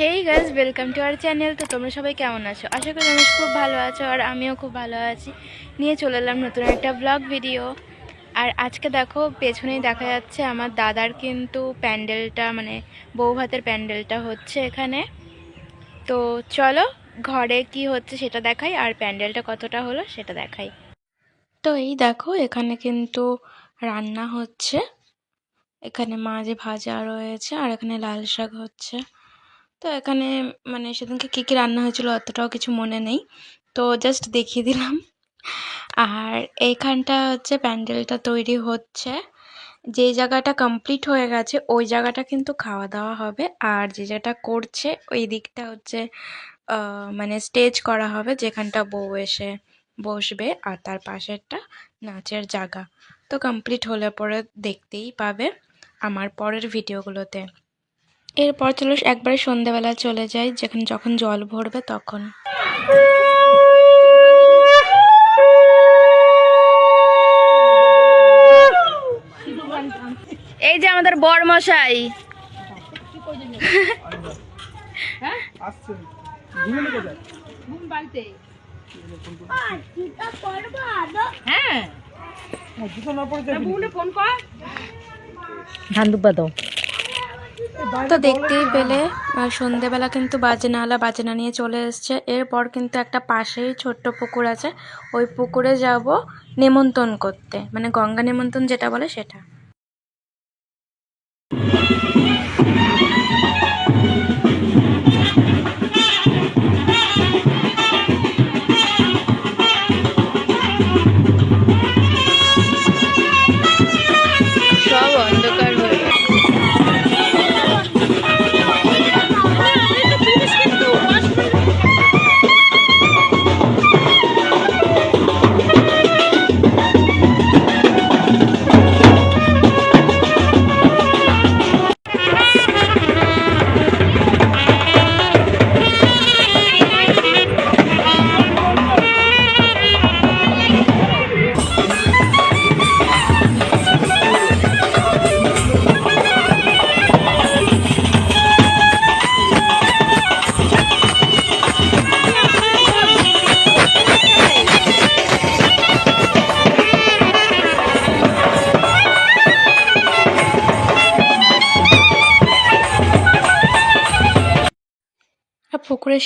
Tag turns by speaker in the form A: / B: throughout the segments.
A: Hey guys welcome to our channel তো তোমরা সবাই কেমন আছো? আশা করি আমি খুব ভালো আছো আর আমিও খুব ভালো আছি। নিয়ে চলে এলাম নতুন একটা ব্লগ ভিডিও আর আজকে দেখো, পেছনেই দেখা যাচ্ছে আমার দাদার কিন্তু প্যান্ডেলটা মানে বউ ভাতের প্যান্ডেলটা হচ্ছে এখানে। তো চলো, ঘরে কি হচ্ছে সেটা দেখাই আর প্যান্ডেলটা কতটা হলো সেটা দেখাই। তো এই দেখো, এখানে কিন্তু রান্না হচ্ছে। এখানে মাছ ভাজা রয়েছে আর এখানে লাল শাক হচ্ছে। তো এখানে মানে সেদিনকে কী কী রান্না হয়েছিল অতটাও কিছু মনে নেই। তো জাস্ট দেখিয়ে দিলাম। আর এইখানটা হচ্ছে প্যান্ডেলটা তৈরি হচ্ছে। যে জায়গাটা কমপ্লিট হয়ে গেছে, ওই জায়গাটা কিন্তু খাওয়া দাওয়া হবে। আর যে যেটা করছে, ওই দিকটা হচ্ছে মানে স্টেজ করা হবে যেখানটা বউ এসে বসবে আর তার পাশেরটা নাচের জায়গা। তো কমপ্লিট হলে পরে দেখতেই পাবে আমার পরের ভিডিওগুলোতে এরপর চলো একবারে সন্ধেবেলা চলে যাই যেখানে যখন জল ভরবে তখন। এই যে আমাদের বর মশাই
B: আসছে ঘুমে
C: হ্যাঁ
B: জুতো না
C: ধান দুব্বা দাও।
A: তো দেখতেই পেলে, আর সন্ধেবেলা কিন্তু বাজনাওয়ালা বাজনা নিয়ে চলে এসছে। এরপর কিন্তু একটা পাশেই ছোট্ট পুকুর আছে। ওই পুকুরে যাব নেমন্তন্ন করতে। মানে গঙ্গা নেমন্তন যেটা বলে সেটা।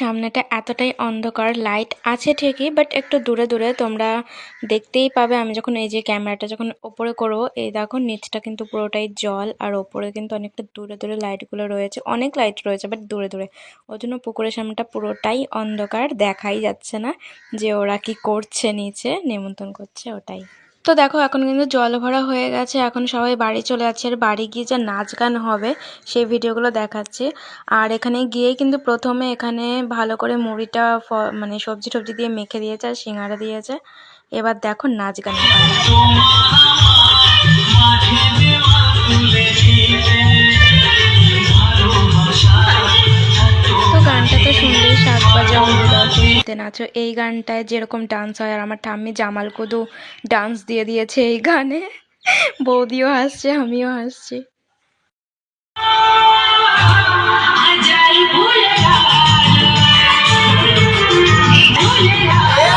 A: সামনেটা এতটাই অন্ধকার লাইট আছে ঠিকই বাট একটু দূরে দূরে তোমরা দেখতেই পাবে। আমি যখন এই যে ক্যামেরাটা যখন ওপরে করব, এই দেখো নিচটা কিন্তু পুরোটাই জল, আর ওপরে কিন্তু অনেকটা দূরে দূরে লাইটগুলো রয়েছে। অনেক লাইট রয়েছে বাট দূরে দূরে। ওই জন্য পুকুরের সামনেটা পুরোটাই অন্ধকার, দেখাই যাচ্ছে না যে ওরা কি করছে নিচে নেমন্তন্ন করছে ওটাই। তো দেখো, এখন কিন্তু জল ভরা হয়ে গেছে। এখন সবাই বাড়ি চলে যাচ্ছে। আর বাড়ি গিয়ে যে নাচ গান হবে, সেই ভিডিওগুলো দেখাচ্ছে। আর এখানে গিয়ে কিন্তু প্রথমে এখানে ভালো করে মুড়িটা মানে সবজি টবজি দিয়ে মেখে দিয়েছে আর সিঙ্গারা দিয়েছে। এবার দেখো নাচ গান তো শুনলেই সাত বাজে অমৃত নাচো এই গানটায় যেরকম ডান্স হয়, আর আমার ঠাম্মি জামাল কদু ডান্স দিয়ে দিয়েছে এই গানে। বৌদিও হাসছে আমিও হাসছি
D: তোমার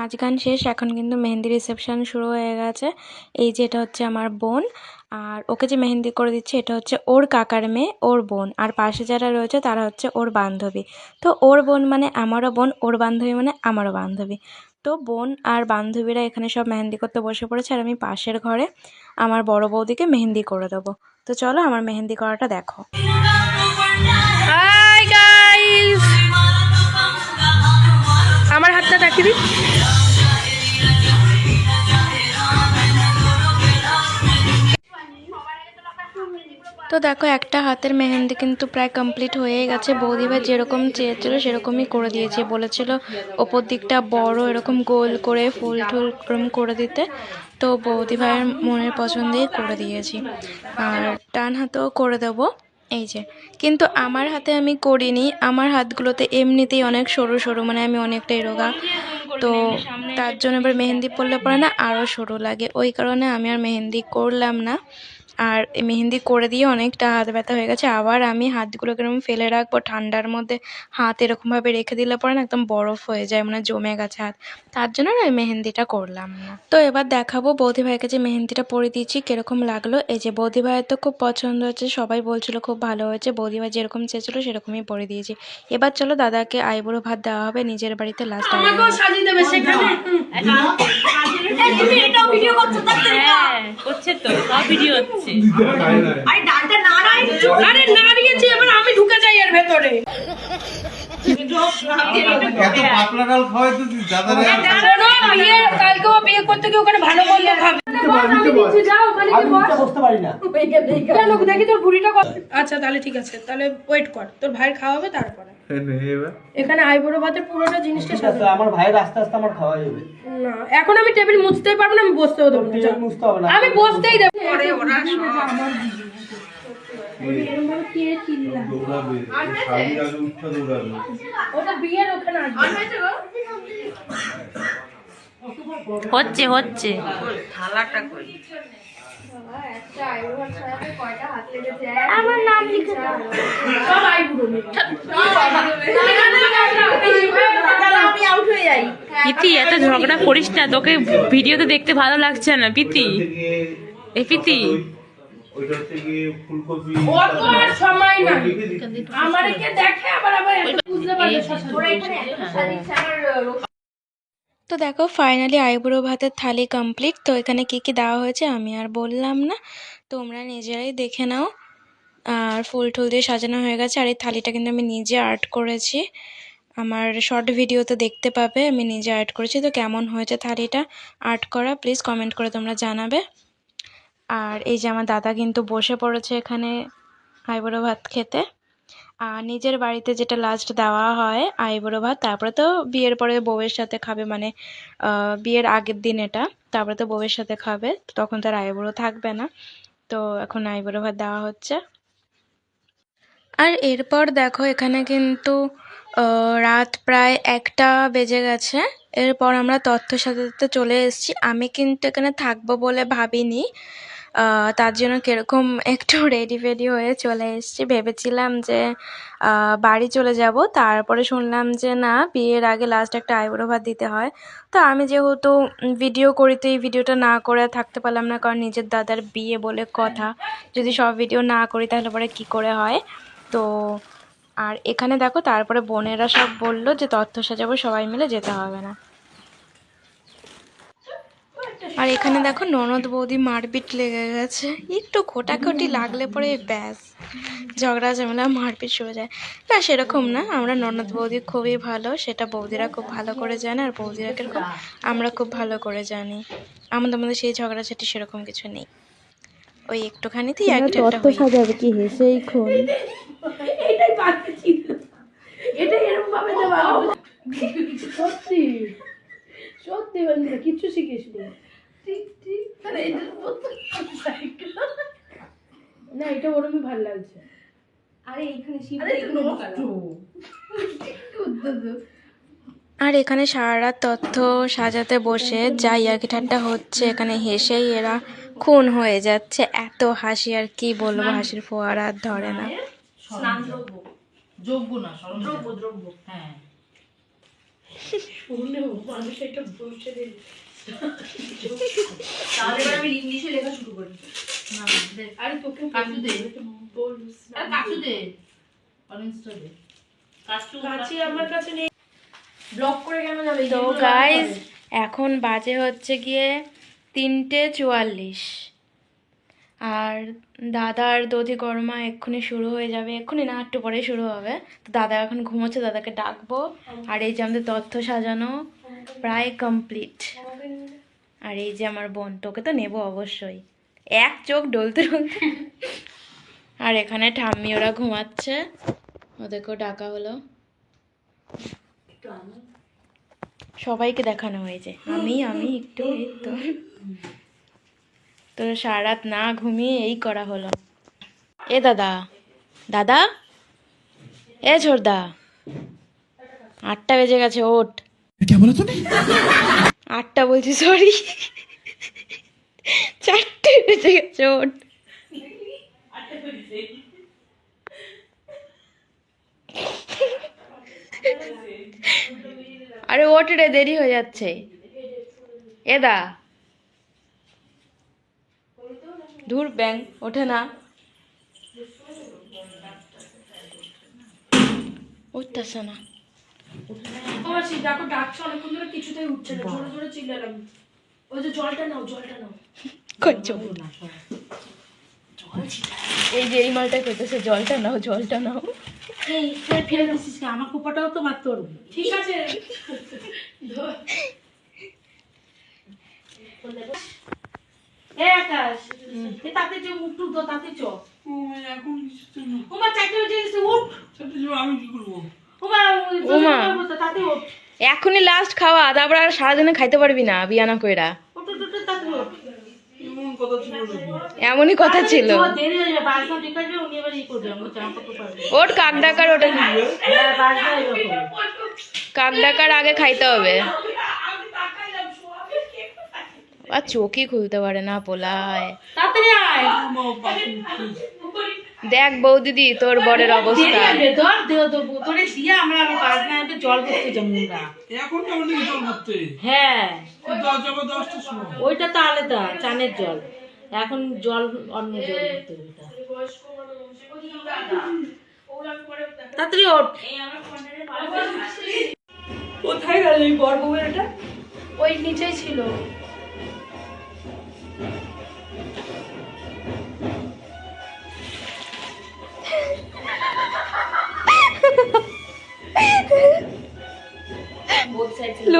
A: নাচ গান শেষ, এখন কিন্তু মেহেন্দি রিসেপশন শুরু হয়ে গেছে। এই যে এটা হচ্ছে আমার বোন, আর ওকে যে মেহেন্দি করে দিচ্ছে এটা হচ্ছে ওর কাকার মেয়ে, ওর বোন। আর পাশে যারা রয়েছে তারা হচ্ছে ওর বান্ধবী। তো ওর বোন মানে আমারও বোন, ওর বান্ধবী মানে আমারও বান্ধবী। তো বোন আর বান্ধবীরা এখানে সব মেহেন্দি করতে বসে পড়েছে, আর আমি পাশের ঘরে আমার বড় বৌদিকে মেহেন্দি করে দেবো। তো চলো আমার মেহেন্দি করাটা দেখো। হাতটা দেখিয়ে দিই। তো দেখো, একটা হাতের মেহেন্দি কিন্তু প্রায় কমপ্লিট হয়ে গেছে। বৌদিভাই যেরকম চেয়েছিল, সেরকমই করে দিয়েছে। বলেছিল ওপর দিকটা বড়, এরকম গোল করে, ফুল টুল এরকম করে দিতে। তো বৌদি ভাইয়ের মনের পছন্দেই করে দিয়েছি। আর ডান হাতেও করে দেবো। এই যে, কিন্তু আমার হাতে আমি করিনি, আমার হাতগুলোতে এমনিতেই অনেক সরু সরু মানে আমি অনেকটাই রোগা। তো তার জন্য এবার মেহেন্দি পরলে পরে না আরও সরু লাগে, ওই কারণে আমি আর মেহেন্দি করলাম না। আর মেহেন্দি করে দিয়ে অনেকটা হাত ব্যথা হয়ে গেছে। আবার আমি হাতগুলোকে এরকম ফেলে রাখব ঠান্ডার মধ্যে হাত এরকমভাবে রেখে দিলে পরে না একদম বরফ হয়ে যায় মানে জমে গেছে হাত। তার জন্য না মেহেন্দিটা করলাম না। তো এবার দেখাবো বৌদি ভাইকে যে মেহেন্দিটা পরে দিয়েছি কীরকম লাগল। এই যে বৌদি ভাইয়ের তো খুব পছন্দ হয়েছে সবাই বলছিল খুব ভালো হয়েছে বৌদি ভাই যেরকম চেয়েছিল সেরকমই পরে দিয়েছি। এবার চলো দাদাকে আইবুড়ো ভাত দেওয়া হবে নিজের বাড়িতে লাস্ট
C: করছ হ্যাঁ করছে তো সব ভিডিও হচ্ছে। আরে ডালটা নাড়াই আরে নাড়িয়েছি এবার আমি ঢুকে যাই এর ভেতরে
D: এত পাতলা ডাল খাওয়াই তো দাদা
C: বিয়ে কালকেও বিয়ে করতে গিয়ে ওখানে ভালো মন্দ খাবে যাও ওখানে গিয়ে বস।
B: বসতে পারি না।
C: কেন দেখি তোর বুড়িটা কত- আচ্ছা তাহলে ঠিক আছে তাহলে ওয়েট কর তোর ভাইয়ের খাওয়াবে তারপরে। এখানে আইবুড়ো ভাতের পুরোটা জিনিসটা সাজানো।
B: আমার ভাইয়ের আস্তে আস্তে আমার খাওয়া যাবে।
C: না এখন আমি টেবিল মুছতেই পারব না আমি বসতেও দেবো না আমি বসতেই দেবো।
D: দৌড়াবে শাড়ি আগে উঠে দৌড়াবে
C: ওটা বিয়ের ওখানে
E: হচ্ছে হচ্ছে।
C: সব আইবুড়ো মেয়ে। আমি আউট হয়ে
E: প্রীতি এত ঝগড়া করিস না তোকে ভিডিওতে দেখতে ভালো লাগছে না
D: থেকে
E: এ প্রীতি।
D: ওইটা থেকে ফুলকপি
C: সময় নাই।
D: লিখে দিচ্ছি।
C: আমার কে দেখে আবার আবার বুঝতে পারবে
A: তো দেখো ফাইনালি আইবুড়ো ভাতের থালি কমপ্লিট তো এখানে কি কি দেওয়া হয়েছে আমি আর বললাম না। তোমরা নিজেরাই দেখে নাও। আর ফুল টুল দিয়ে সাজানো হয়ে গেছে। আর এই থালিটা কিন্তু আমি নিজে আর্ট করেছি। আমার শর্ট ভিডিওতে দেখতে পাবে। আমি নিজে আর্ট করেছি। তো কেমন হয়েছে থালিটা? আর্ট করা প্লিজ কমেন্ট করে তোমরা জানাবে। আর এই যে আমার দাদা কিন্তু বসে পড়েছে এখানে আইবুড়ো ভাত খেতে। আর নিজের বাড়িতে যেটা লাস্ট দেওয়া হয় আইবুড়ো ভাত, তারপরে তো বিয়ের পরে বউয়ের সাথে খাবে মানে বিয়ের আগের দিন এটা, তারপরে তো বউয়ের সাথে খাবে, তখন তার আইবুড়ো থাকবে না। তো এখন আইবুড়ো ভাত দেওয়া হচ্ছে। আর এরপর দেখো এখানে কিন্তু রাত প্রায় একটা বেজে গেছে। এরপর আমরা তথ্য সাথে চলে এসেছি। আমি কিন্তু এখানে থাকব বলে ভাবিনি। তার জন্য কীরকম একটু রেডি ফেডি হয়ে চলে এসেছি। ভেবেছিলাম যে বাড়ি চলে যাব। তারপরে শুনলাম যে, না, বিয়ের আগে লাস্ট একটা আইবুড়ো ভাত দিতে হয়। তো আমি যেহেতু ভিডিও করি, তো এই ভিডিওটা না করে থাকতে পারলাম না, কারণ নিজের দাদার বিয়ে বলে কথা। যদি সব ভিডিও না করি, তাহলে পরে কি করে হয়? তো আর এখানে দেখো, তারপরে বোনেরা সব বলল যে, তথ্য সাজাবো, সবাই মিলে যেতে হবে না। আর এখানে দেখো ননদ বৌদি মারপিট লেগে গেছে। একটু খোটাখুটি লাগলে পরে ব্যাস ঝগড়া ঝামেলা মারপিট শুরু যায়। না সেরকম না আমরা ননদ বৌদি খুবই ভালো সেটা বৌদিরা খুব ভালো করে জানে আর বৌদিরা কীরকম আমরা খুব ভালো করে জানি। আমাদের মধ্যে সেই ঝগড়াঝাটি সেরকম কিছু নেই। ওই একটুখানিতেই একটা
F: সাজাবে কি হেসেই খুন?
C: এটাই বাকি ছিল। এটাই এরকম ভাবে দেওয়া সত্যি সত্যি বন্ধুরা কিচ্ছু শিখিস নি এটা সাইকেল না এটা ওরমই ভালো লাগছে। আরে এইখানে শিব
A: আর এখানে সারা রাত তথ্য সাজাতে বসে যা ইয়ার্কি ঠাট্টা হচ্ছে এখানে হেসেই এরা খুন হয়ে যাচ্ছে। এত হাসি আর কি বলব হাসির ফোয়ারা আর ধরে না।
E: যোগ্য না দ্রব্য দ্রব্য। হ্যাঁ।
C: মানুষ বসে
F: তাহলে এবার আমি ইংলিশে লেখা শুরু করি। না
C: আরে তোকে
F: দে। দে। অরেঞ্জটা দে।
C: আমার কাছে নেই। ব্লক করে কেন যাবে?
A: তো গাইজ এখন বাজে হচ্ছে গিয়ে তিনটে চুয়াল্লিশ। আর দাদার দধি কর্মা এক্ষুনি শুরু হয়ে যাবে। এক্ষুনি না একটু পরে শুরু হবে। তো দাদা এখন ঘুমোচ্ছে দাদাকে ডাকবো। আর এই যে আমাদের তথ্য সাজানো প্রায় কমপ্লিট আর এই যে আমার বোন, তোকে তো নেব অবশ্যই। এক চোখ ডলতে ডলতে। আর এখানে ঠাম্মি ওরা ঘুমাচ্ছে। ওদেরকেও ডাকা হলো। সবাইকে দেখানো হয়েছে। আমি আমি, একটু তো সারা রাত না ঘুমিয়ে এই করা হলো। এ দাদা দাদা? এ ছোড়দা আটটা বেজে গেছে ওট আটটা বলছি সরি চারটে বেজে গেছে ওট আরে ওট দেরি হয়ে যাচ্ছে। এদা ধুর, ব্যাং, ওঠে না। উঠতেছে না।
C: আমার সেই দেখো ডাকছে অনেকক্ষণ ধরে কিছুতেই উঠছে না জোরে জোরে চিল্লালাম। ওই যে জলটা নাও জলটা নাও।
A: এই যে এই মালটা কইতেছে জলটা নাও জলটা নাও।
F: এই তুই ফেলে দিছিস না আমার কুপাটাও তো মারতে পারব।
C: ঠিক আছে।
F: এ আকাশ এ তাতে যে মুখ টুক দো তাতে চ।
D: এখন কিছু না।
F: ওমা চারটে বেজে গেছে উঠ।
D: সেটা আমি কি করব
F: ওমা
A: ওমা।
F: ওমা তাতে ওঠ
A: এখনই লাস্ট খাওয়া তারপর আর সারাদিনে খাইতে পারবি না বিয়ানা কইরা। এমনই কথা ছিল।
F: ও, দেরি যাবে বাসটা ঠিক আছে উনি এবার ই করবে আমার জামা কাপড় পারবে
A: ওর কাক ডাকার ওটা
F: হ্যাঁ
A: কাক ডাকার আগে খাইতে হবে। আর চোখই খুলতে পারে না পোলায়। দেখ বৌদিদি তোর বরের অবস্থা।
F: হ্যাঁ। ওইটা তো আলাদা চানের জল। এখন জল অন্য জল। তাড়াতাড়ি ওঠ।
C: কোথায় গেল এই বড় বউয়ের এটা? ওই নিচেই ছিল।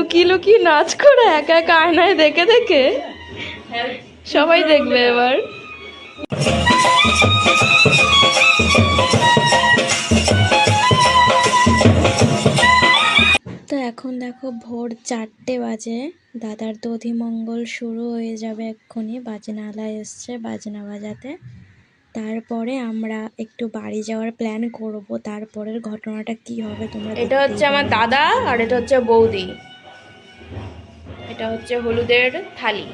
A: লুকিয়ে লুকিয়ে নাচ করে একা একা আয়নায় দেখে দেখে। সবাই দেখবে এবার। তো এখন দেখো ভোর চারটে বাজে। দাদার দধিমঙ্গল শুরু হয়ে যাবে এক্ষুনি। বাজনালা এসছে বাজনা বাজাতে। তারপরে আমরা একটু বাড়ি যাওয়ার প্ল্যান করব। তারপরের ঘটনাটা কি হবে তোমরা এটা হচ্ছে আমার দাদা আর এটা হচ্ছে বৌদি। এটা হচ্ছে হলুদের থালি।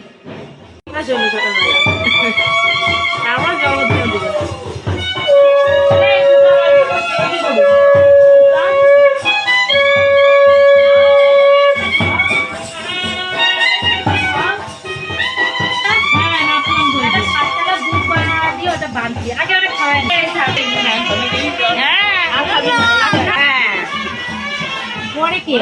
F: পরে কি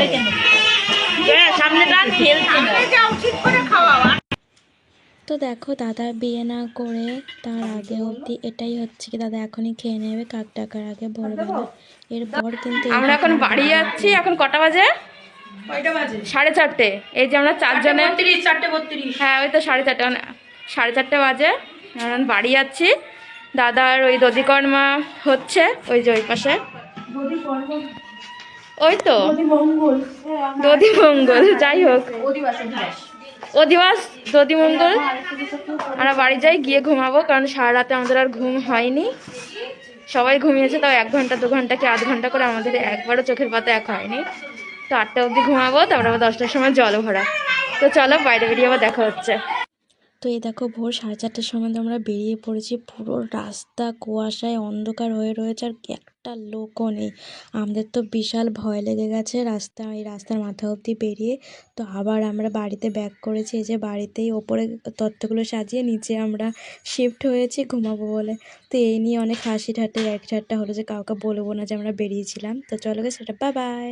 A: তো দেখো দাদা বিয়ে না করে তার আগে অবধি এটাই হচ্ছে কি দাদা এখনই খেয়ে নেবে কাক ডাকার আগে ভোরবেলা এরপর কিন্তু আমরা এখন বাড়ি যাচ্ছি এখন কটা বাজে?
C: কয়টা বাজে?
A: সাড়ে চারটে। এই যে আমরা চারজনে
C: বত্রিশ চারটে বত্রিশ।
A: হ্যাঁ ওই তো সাড়ে চারটে মানে সাড়ে চারটে বাজে। এখন বাড়ি যাচ্ছি। দাদার ওই দধিকর্মা হচ্ছে ওই যে ওই পাশে। ওই তো। দধি মঙ্গল যাই হোক। অধিবাস দধি মঙ্গল আমরা বাড়ি যাই গিয়ে ঘুমাবো কারণ সারা রাতে আমাদের আর ঘুম হয়নি। সবাই ঘুমিয়েছে তাও এক ঘণ্টা দু ঘণ্টা কি আধ ঘণ্টা করে আমাদের একবারও চোখের পাতা এক হয়নি। তো আটটা অবধি ঘুমাবো তারপর আবার দশটার সময় জল ভরা। তো চলো বাইরে বেরিয়ে আবার দেখা হচ্ছে। তো এই দেখো ভোর সাড়ে চারটের সময় তো আমরা বেরিয়ে পড়েছি। পুরো রাস্তা কুয়াশায় অন্ধকার হয়ে রয়েছে আর একটা লোকও নেই। আমাদের তো বিশাল ভয় লেগে গেছে রাস্তা, এই রাস্তার মাথা অবধি বেরিয়ে। তো আবার আমরা বাড়িতে ব্যাক করেছি, এই যে বাড়িতেই ওপরে তত্ত্বগুলো সাজিয়ে নিচে আমরা শিফট হয়েছি ঘুমাবো বলে। তো এই নিয়ে অনেক হাসি ঠাট্টা এক ঠাট্টা হলো যে কাউকে বলব না যে আমরা বেরিয়েছিলাম। তো চলো গে সেটা বাই বাই